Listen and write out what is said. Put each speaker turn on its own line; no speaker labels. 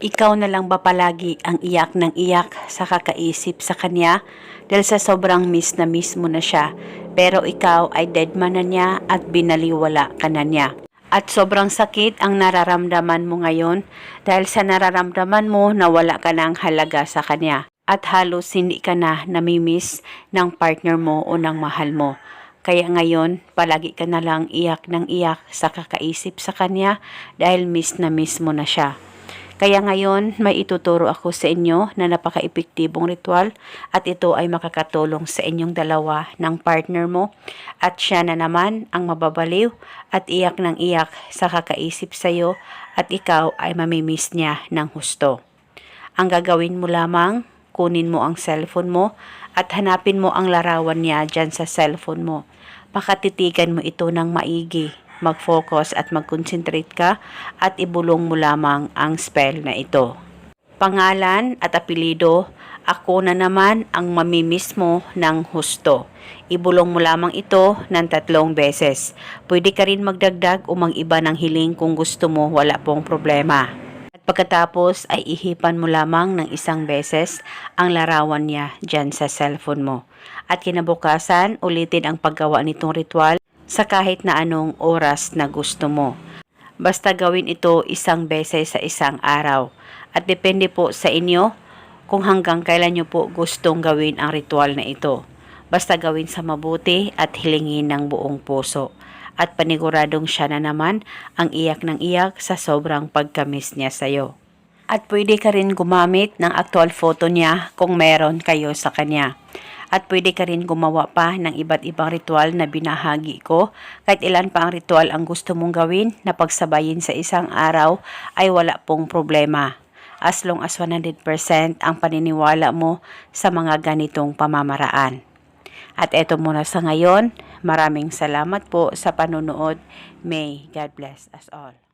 Ikaw na lang ba palagi ang iyak ng iyak sa kakaisip sa kanya dahil sa sobrang miss na miss mo na siya pero ikaw ay dead man na niya at binaliwala ka na niya. At sobrang sakit ang nararamdaman mo ngayon dahil sa nararamdaman mo na wala ka ng halaga sa kanya at halos hindi ka na namimiss ng partner mo o ng mahal mo. Kaya ngayon, palagi ka na lang iyak ng iyak sa kakaisip sa kanya dahil miss na miss mo na siya. Kaya ngayon, may ituturo ako sa inyo na napaka-epektibong ritual at ito ay makakatulong sa inyong dalawa ng partner mo at siya na naman ang mababaliw at iyak ng iyak sa kakaisip sa iyo at ikaw ay mamimiss niya ng husto. Ang gagawin mo lamang, kunin mo ang cellphone mo at hanapin mo ang larawan niya dyan sa cellphone mo. Pakatitigan mo ito ng maigi, mag-focus at mag-concentrate ka at ibulong mo lamang ang spell na ito. Pangalan at apelido, ako na naman ang mamimiss mo ng husto. Ibulong mo lamang ito ng tatlong beses. Pwede ka rin magdagdag o mag-iba ng hiling kung gusto mo, wala pong problema. At pagkatapos ay ihipan mo lamang ng isang beses ang larawan niya dyan sa cellphone mo. At kinabukasan, ulitin ang paggawa nitong ritual sa kahit na anong oras na gusto mo. Basta gawin ito isang beses sa isang araw. At depende po sa inyo kung hanggang kailan nyo po gustong gawin ang ritual na ito. Basta gawin sa mabuti at hilingin ng buong puso. At paniguradong siya na naman ang iyak ng iyak sa sobrang pagkamis niya sa'yo. At pwede ka rin gumamit ng actual photo niya kung meron kayo sa kanya. At pwede ka rin gumawa pa ng iba't ibang ritual na binahagi ko. Kahit ilan pa ang ritual ang gusto mong gawin na pagsabayin sa isang araw ay wala pong problema. As long as 100% ang paniniwala mo sa mga ganitong pamamaraan. At eto muna sa ngayon. Maraming salamat po sa panonood. May God bless us all.